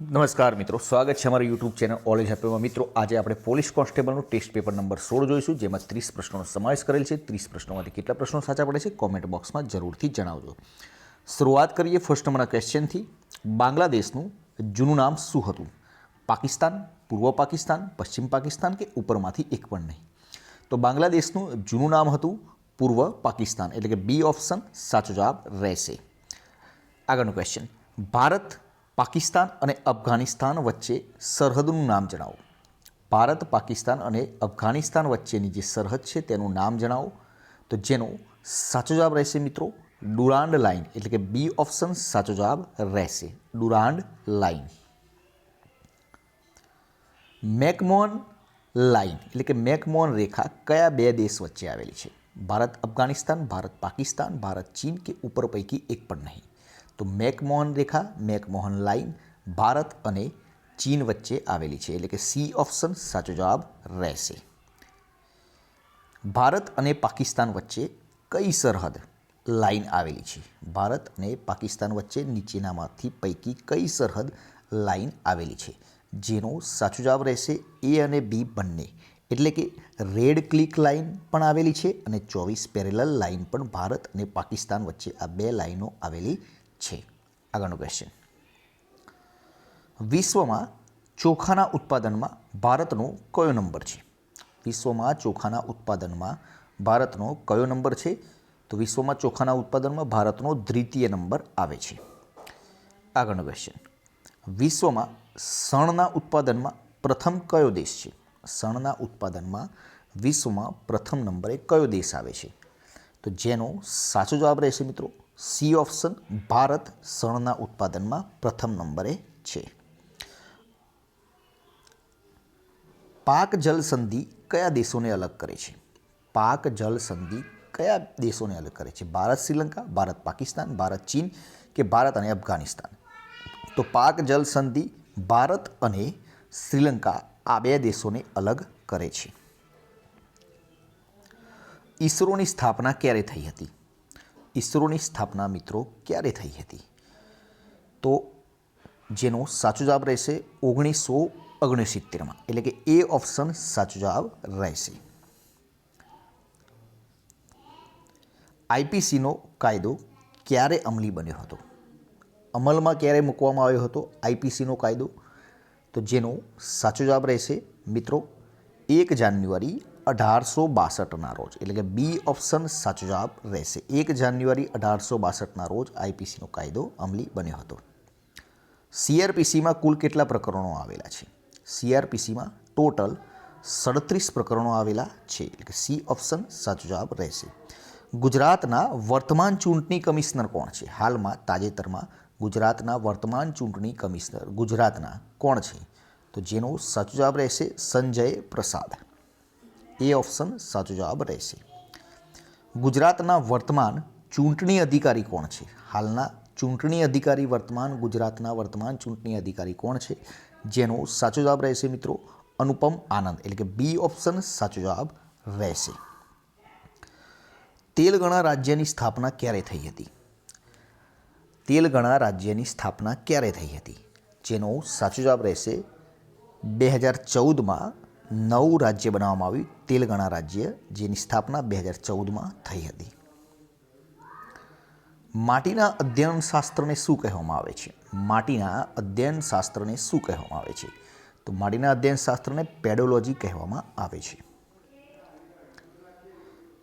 નમસ્કાર મિત્રો, સ્વાગત છે અમારા યુટ્યુબ ચેનલ ઓલેજ હેપીમાં મિત્રો, આજે આપણે પોલીસ કોન્સ્ટેબલનું ટેસ્ટ પેપર નંબર સોળ જોઈશું, જેમાં ત્રીસ પ્રશ્નોનો સમાવેશ કરેલ છે. ત્રીસ પ્રશ્નોમાંથી કેટલા પ્રશ્નો સાચા પડે છે કોમેન્ટ બોક્સમાં જરૂરથી જણાવજો. શરૂઆત કરીએ ફર્સ્ટ નંબરના ક્વેશ્ચનથી બાંગ્લાદેશનું જૂનું નામ શું હતું? પાકિસ્તાન, પૂર્વ પાકિસ્તાન, પશ્ચિમ પાકિસ્તાન કે ઉપરમાંથી એક પણ નહીં? તો બાંગ્લાદેશનું જૂનું નામ હતું પૂર્વ પાકિસ્તાન, એટલે કે બી ઓપ્શન સાચો જવાબ રહેશે. આગળનો ક્વેશ્ચન ભારત પાકિસ્તાન અને અફઘાનિસ્તાન વચ્ચે સરહદનું નામ જણાવો. ભારત, પાકિસ્તાન અને અફઘાનિસ્તાન વચ્ચેની જે સરહદ છે તેનું નામ જણાવો. તો જેનો સાચો જવાબ રહેશે મિત્રો ડુરાન્ડ લાઇન. એટલે કે બી ઓપ્શન સાચો જવાબ રહેશે. Durand line. McMahon line. એટલે કે મેકમોન રેખા કયા બે દેશ વચ્ચે આવેલી છે? ભારત, અફઘાનિસ્તાન, ભારત, પાકિસ્તાન, ભારત, ચીન કે ઉપર પૈકી એક પણ નહીં? તો મેકમોહન રેખા, મેકમોહન લાઇન, ભારત અને ચીન વચ્ચે આવેલી છે. એટલે કે સી ઓપ્શન, સાચો જવાબ રહેશે. ભારત અને પાકિસ્તાન વચ્ચે કઈ સરહદ લાઇન આવેલી છે? ભારત અને પાકિસ્તાન વચ્ચે નીચેનામાંથી પૈકી કઈ સરહદ લાઇન આવેલી છે? જેનો સાચો જવાબ રહેશે એ અને બી બંને. એટલે કે રેડ ક્લિક લાઇન પણ આવેલી છે અને ચોવીસ પેરેલલ લાઇન પણ ભારત અને પાકિસ્તાન વચ્ચે આ બે લાઇનો આવેલી છે. આગળનો ક્વેશ્ચન વિશ્વમાં ચોખાના ઉત્પાદનમાં ભારતનો કયો નંબર છે? વિશ્વમાં ચોખાના ઉત્પાદનમાં ભારતનો કયો નંબર છે? તો વિશ્વમાં ચોખાના ઉત્પાદનમાં ભારતનો દ્વિતીય નંબર આવે છે. આગળનો ક્વેશ્ચન વિશ્વમાં શણના ઉત્પાદનમાં પ્રથમ કયો દેશ છે? શણના ઉત્પાદનમાં વિશ્વમાં પ્રથમ નંબરે કયો દેશ આવે છે? તો જેનો સાચો જવાબ રહેશે મિત્રો સી ઓપ્શન ભારત શણના ઉત્પાદનમાં પ્રથમ નંબરે છે. પાક જલ સંધિ કયા દેશોને અલગ કરે છે? પાક જલ સંધિ કયા દેશોને અલગ કરે છે? ભારત શ્રીલંકા, ભારત પાકિસ્તાન, ભારત ચીન કે ભારત અને અફઘાનિસ્તાન? તો પાક જલ સંધિ ભારત અને શ્રીલંકા આ બે દેશોને અલગ કરે છે. ઈસરોની સ્થાપના ક્યારે થઈ હતી? ઈસરોની સ્થાપના મિત્રો ક્યારે થઈ હતી? તો જેનો સાચો જવાબ રહેશે ઓગણીસો ઓગણસિત્તેરમાં. એટલે કે એ ઓપ્શન સાચો જવાબ રહેશે. આઈપીસીનો કાયદો ક્યારે અમલી બન્યો હતો? અમલમાં ક્યારે મૂકવામાં આવ્યો હતો આઈપીસીનો કાયદો? તો જેનો સાચો જવાબ રહેશે મિત્રો એક જાન્યુઆરી અઢારસો બાસઠના રોજ, એટલે કે બી ઓપ્શન સાચો જવાબ રહેશે. એક જાન્યુઆરી અઢારસો બાસઠના રોજ આઈપીસીનો કાયદો અમલી બન્યો હતો. સીઆરપીસીમાં કુલ કેટલા પ્રકરણો આવેલા છે? સીઆરપીસીમાં ટોટલ સડત્રીસ પ્રકરણો આવેલા છે, એટલે કે સી ઓપ્શન સાચો જવાબ રહેશે. ગુજરાતના વર્તમાન ચૂંટણી કમિશનર કોણ છે? હાલમાં તાજેતરમાં ગુજરાતના વર્તમાન ચૂંટણી કમિશનર ગુજરાતના કોણ છે? તો જેનો સાચો જવાબ રહેશે સંજય પ્રસાદ. એ ઓપ્શન સાચો જવાબ રહેશે. ગુજરાતના વર્તમાન ચૂંટણી અધિકારી કોણ છે? હાલના ચૂંટણી અધિકારી વર્તમાન, ગુજરાતના વર્તમાન ચૂંટણી અધિકારી કોણ છે? જેનો સાચો જવાબ રહેશે મિત્રો અનુપમ આનંદ. એટલે કે બી ઓપ્શન સાચો જવાબ રહેશે. તેલગણા રાજ્યની સ્થાપના ક્યારે થઈ હતી? તેલગણા રાજ્યની સ્થાપના ક્યારે થઈ હતી? જેનો સાચો જવાબ રહેશે બે હજાર ચૌદમાં નવું રાજ્ય બનાવવામાં આવ્યું. તેલંગાણા રાજ્ય, જેની સ્થાપના બે હજાર ચૌદમાં થઈ હતી. માટીના અધ્યયન શાસ્ત્રને શું કહેવામાં આવે છે? માટીના અધ્યયન શાસ્ત્રને શું કહેવામાં આવે છે? તો માટીના અધ્યયન શાસ્ત્રને પેડોલોજી કહેવામાં આવે છે.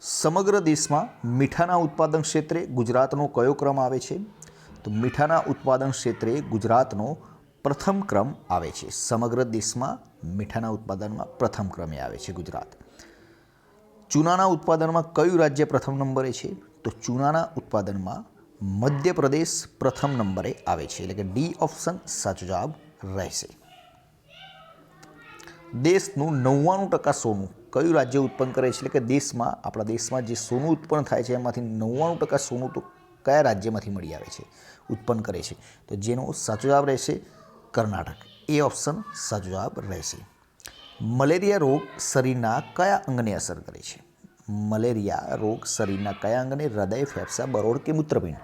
સમગ્ર દેશમાં મીઠાના ઉત્પાદન ક્ષેત્રે ગુજરાતનો કયો ક્રમ આવે છે? તો મીઠાના ઉત્પાદન ક્ષેત્રે ગુજરાતનો પ્રથમ ક્રમ આવે છે. સમગ્ર દેશમાં મીઠાના ઉત્પાદનમાં પ્રથમ ક્રમે આવે છે ગુજરાત. ચૂનાના ઉત્પાદનમાં કયું રાજ્ય પ્રથમ નંબરે છે? તો ચૂનાના ઉત્પાદનમાં મધ્યપ્રદેશ પ્રથમ નંબરે આવે છે. એટલે કે ડી ઓપ્શન સાચો જવાબ રહેશે. દેશનું નવ્વાણું ટકા સોનું કયું રાજ્ય ઉત્પન્ન કરે છે? એટલે કે દેશમાં, આપણા દેશમાં જે સોનું ઉત્પન્ન થાય છે, એમાંથી નવ્વાણું ટકા સોનું તો કયા રાજ્યમાંથી મળી આવે છે? ઉત્પન્ન કરે છે. તો જેનો સાચો જવાબ રહેશે કર્ણાટક. એ ઓપ્શન સાચો જવાબ રહેશે. મલેરિયા રોગ શરીરના કયા અંગને અસર કરે છે? મલેરિયા રોગ શરીરના કયા અંગને? હૃદય, ફેફસા બરોડ કે મૂત્રપિંડ?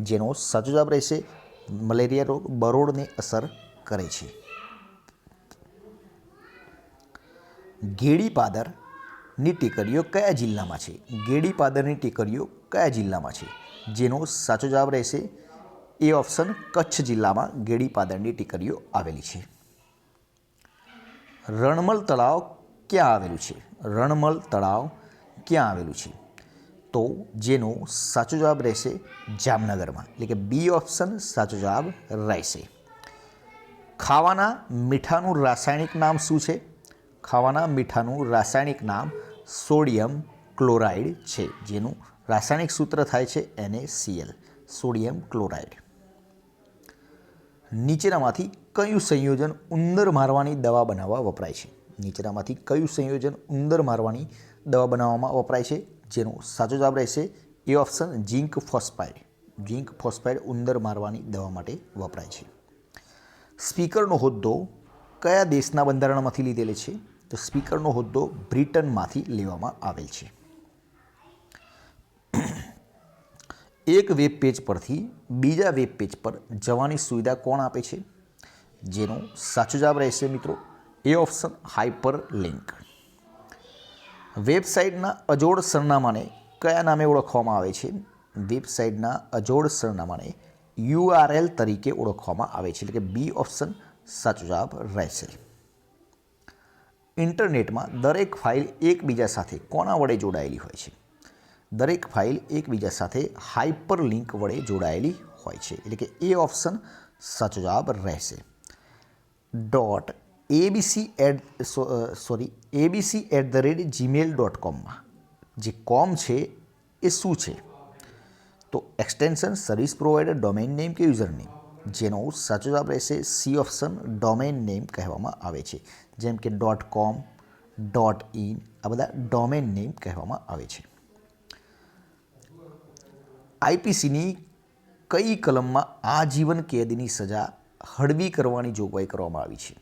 જેનો સાચો જવાબ રહેશે, મલેરિયા રોગ બરોડને અસર કરે છે. ગેડીપાદરની ટેકરીઓ કયા જિલ્લામાં છે? ગેડીપાદરની ટેકરીઓ કયા જિલ્લામાં છે? જેનો સાચો જવાબ રહેશે એ ઓપ્શન કચ્છ જિલ્લામાં ગેડીપાદરની ટીકરીઓ આવેલી છે. રણમલ તળાવ ક્યાં આવેલું છે? રણમલ તળાવ ક્યાં આવેલું છે? તો જેનો સાચો જવાબ રહેશે જામનગરમાં. એટલે કે બી ઓપ્શન સાચો જવાબ રહેશે. ખાવાના મીઠાનું રાસાયણિક નામ શું છે? ખાવાના મીઠાનું રાસાયણિક નામ સોડિયમ ક્લોરાઇડ છે. જેનું રાસાયણિક સૂત્ર થાય છે NaCl સોડિયમ ક્લોરાઇડ. નીચેનામાંથી કયું સંયોજન ઉંદર મારવાની દવા બનાવવા વપરાય છે? નીચેનામાંથી કયું સંયોજન ઉંદર મારવાની દવા બનાવવામાં વપરાય છે? જેનો સાચો જવાબ રહેશે એ option zinc phosphide. Zinc phosphide ઉંદર મારવાની દવા માટે વપરાય છે. સ્પીકરનો હોદ્દો કયા દેશના બંધારણમાંથી લીધેલો છે? તો સ્પીકરનો હોદ્દો બ્રિટનમાંથી લેવામાં આવેલ છે. એક વેબ પેજ પરથી બીજા વેબ પેજ પર જવાની સુવિધા કોણ આપે છે? જેનો સાચો જવાબ રહેશે મિત્રો એ ઓપ્શન હાઇપર લિંક વેબસાઇટના અજોડ સરનામાને કયા નામે ઓળખવામાં આવે છે? વેબસાઇટના અજોડ સરનામાને યુઆરએલ તરીકે ઓળખવામાં આવે છે, એટલે કે બી ઓપ્શન સાચો જવાબ રહેશે. ઇન્ટરનેટમાં દરેક ફાઇલ એકબીજા સાથે કોના વડે જોડાયેલી હોય છે? દરેક ફાઇલ એકબીજા સાથે હાઇપરલિંક વડે જોડાયેલી હોય છે. એટલે કે એ ઓપ્શન સાચો જવાબ રહેશે. Dot ABC at sorry ABC at the rate Gmail dot કોમમાં જે કોમ છે, એ શું છે? તો extension service provider domain name કે યુઝર નેમ જેનો સાચો જવાબ રહેશે સી ઓપ્શન ડોમેન નેમ કહેવામાં આવે છે. જેમ કે ડોટ કોમ ડોટ ઇન આ બધા ડોમેન નેમ કહેવામાં આવે છે. આઈપીસીની કઈ કલમમાં આજીવન કેદની સજા હળવી કરવાની જોગવાઈ કરવામાં આવી છે?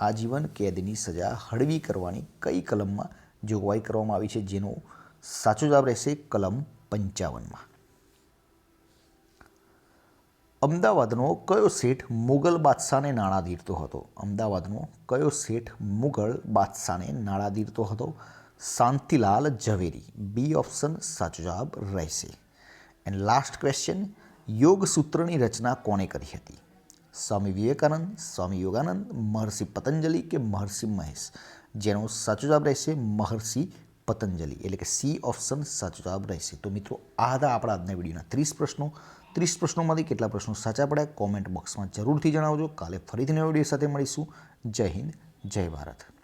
આજીવન કેદની સજા હળવી કરવાની કઈ કલમમાં જોગવાઈ કરવામાં આવી છે? જેનો સાચો જવાબ રહેશે કલમ પંચાવનમાં. અમદાવાદનો કયો શેઠ મુગલ બાદશાહને નાણાં દીરતો હતો? અમદાવાદનો કયો શેઠ મુગલ બાદશાહને નાણાં દીરતો હતો? શાંતિલાલ ઝવેરી. બી ઓપ્શન સાચો જવાબ રહેશે. એન્ડ લાસ્ટ ક્વેશ્ચન યોગ સૂત્રની રચના કોણે કરી હતી સ્વામી વિવેકાનંદ સ્વામી યોગાનંદ મહર્ષિ પતંજલિ કે મહર્ષિ મહેશ જેનો સાચો જવાબ રહેશે મહર્ષિ પતંજલિ એટલે કે સી ઓપ્શન સાચો જવાબ રહેશે તો મિત્રો આ હતા આપણા આજના વિડીયોના ત્રીસ પ્રશ્નો ત્રીસ પ્રશ્નોમાંથી કેટલા પ્રશ્નો સાચા પડ્યા કોમેન્ટ બોક્સમાં જરૂરથી જણાવજો। કાલે ફરીથી નવા વીડિયો સાથે મળીશું. જય હિન્દ, જય ભારત.